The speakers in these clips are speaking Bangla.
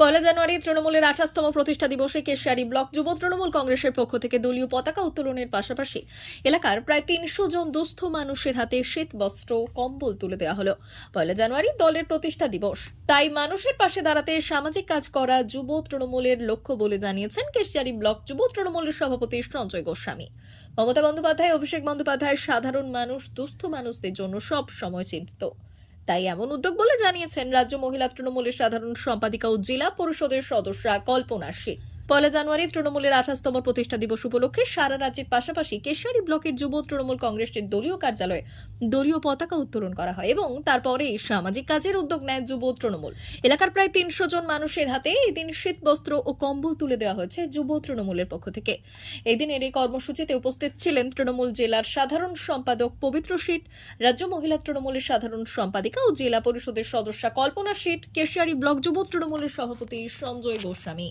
পয়লা জানুয়ারি তৃণমূলের আঠাশতম প্রতিষ্ঠা দিবসে কেশিয়ারি ব্লক যুব তৃণমূল কংগ্রেসের পক্ষ থেকে দলীয় পতাকা উত্তোলনের পাশাপাশি এলাকার প্রায় তিনশো জন দুস্থ মানুষের হাতে শীত, বস্ত্র, কম্বল তুলে দেওয়া হলো। পয়লা জানুয়ারি দলের প্রতিষ্ঠা দিবস। তাই মানুষের পাশে দাঁড়াতে সামাজিক কাজ করা যুব তৃণমূলের লক্ষ্য বলে জানিয়েছেন কেশিয়ারি ব্লক যুব তৃণমূলের সভাপতি সঞ্জয় গোস্বামী। মমতা বন্দ্যোপাধ্যায়, অভিষেক বন্দ্যোপাধ্যায়, সাধারণ মানুষ, দুস্থ মানুষদের জন্য সব সময় চিন্তিত। তাই এমন উদ্যোগ বলে জানিয়েছেন রাজ্য মহিলা তৃণমূলের সাধারণ সম্পাদিকা ও জেলা পরিষদের সদস্যা কল্পনা সিং পয়লা জানুয়ারি তৃণমূলের আঠাশতম প্রতিষ্ঠা দিবস উপলক্ষে সারা রাজ্যের পাশাপাশি কেশিয়ারি ব্লকের যুব তৃণমূল কংগ্রেসের দলীয় কার্যালয়ে দলীয় পতাকা উত্তোলন করা হয় এবং তারপরে সামাজিক কাজের উদ্যোগ নেয় যুব তৃণমূল। এলাকার প্রায় তিনশো জন মানুষের হাতে এদিন দিন শীত বস্ত্র ও কম্বল তুলে দেওয়া হয়েছে যুব তৃণমূলের পক্ষ থেকে। এই দিনের এই কর্মসূচিতে উপস্থিত ছিলেন তৃণমূল জেলার সাধারণ সম্পাদক পবিত্র শীত, রাজ্য মহিলা তৃণমূলের সাধারণ সম্পাদিকা ও জেলা পরিষদের সদস্যা কল্পনা শীত কেশিয়ারি ব্লক যুব তৃণমূলের সভাপতি সঞ্জয় গোস্বামী।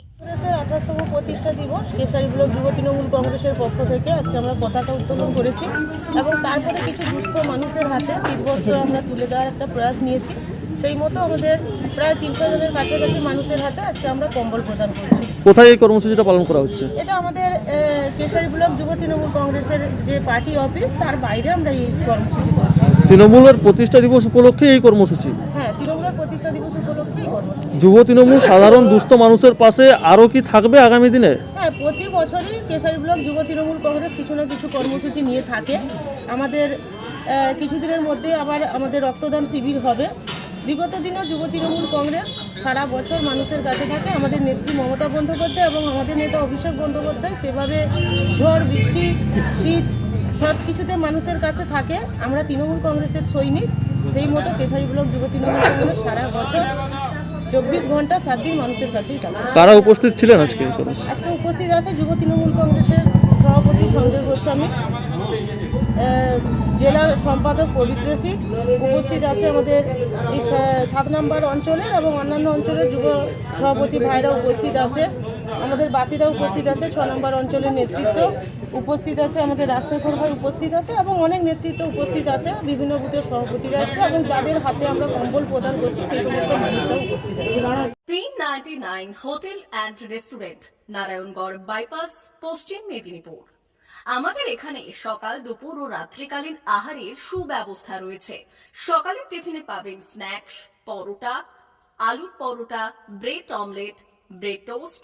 আঠাশতম প্রতিষ্ঠা দিবস। কেশারী ব্লক যুব তৃণমূল কংগ্রেসের পক্ষ থেকে আজকে আমরা পতাকা উত্তোলন করেছি এবং তারপরে কিছু দুস্থ মানুষের হাতে শীতবস্ত্র আমরা তুলে দেওয়ার একটা প্রয়াস নিয়েছি। সেই মতো আমাদের প্রায় তিনশো জনের কাছাকাছি মানুষের হাতে আজকে আমরা কম্বল প্রদান করছি। কোথায় এই কর্মসূচিটা পালন করা হচ্ছে? এটা আমাদের কেশারী ব্লক যুব তৃণমূল কংগ্রেসের যে পার্টি অফিস তার বাইরে আমরা এই কর্মসূচি করছি। তৃণমূলের প্রতিষ্ঠা দিবস উপলক্ষে এই কর্মসূচি? হ্যাঁ তৃণমূলের প্রতিষ্ঠা দিবস উপলক্ষে এই কর্মসূচি যুব তৃণমূল সাধারণ দুস্থ মানুষের পাশে আরও কি থাকবে আগামী দিনে? হ্যাঁ প্রতি বছরই কেশারি ব্লক যুব তৃণমূল কংগ্রেস কিছু না কিছু কর্মসূচি নিয়ে থাকে। আমাদের কিছুদিনের মধ্যে আবার আমাদের রক্তদান শিবির হবে। বিগত দিনে যুব তৃণমূল কংগ্রেস সারা বছর মানুষের কাছে থাকে। আমাদের নেত্রী মমতা বন্দ্যোপাধ্যায় এবং আমাদের নেতা অভিষেক বন্দ্যোপাধ্যায় সেভাবে ঝড়, বৃষ্টি, শীত সব কিছুতে মানুষের কাছে থাকে। আমরা তৃণমূল কংগ্রেসের সৈনিক। সেই মতো কেশারি ব্লক যুব তৃণমূল কংগ্রেস সারা বছর চব্বিশ ঘণ্টা সাত দিন মানুষের কাছেই থাকে কারা উপস্থিত ছিলেন আজকে আজকে উপস্থিত আছে যুব তৃণমূল কংগ্রেসের সভাপতি সঞ্জয় গোস্বামী জেলার সম্পাদক পবিত্র সিং উপস্থিত আছে আমাদের সাত নম্বর অঞ্চলের এবং অন্যান্য অঞ্চলের যুব সভাপতি ভাইরা উপস্থিত আছে। আমাদের বাপিদা উপস্থিত আছে, ছ নম্বর অঞ্চলের নেতৃত্ব উপস্থিত আছে, আমাদের রাজশেখর ভাই উপস্থিত আছে এবং অনেক নেতৃত্ব উপস্থিত আছে, বিভিন্ন বুথের সভাপতিরা আসছে এবং যাদের হাতে আমরা কম্বল প্রদান করছি, সেই সমস্ত মানুষরা উপস্থিত আছে। Hotel and restaurant, Narayangarh bypass, Paschim Medinipur. আমাদের এখানে সকাল, দুপুর ও রাত্রিকালীন আহারের সুব্যবস্থা রয়েছে। সকালের টিফিনে পাবেন স্ন্যাক্স, পরোটা, আলুর paratha, bread omelette, bread toast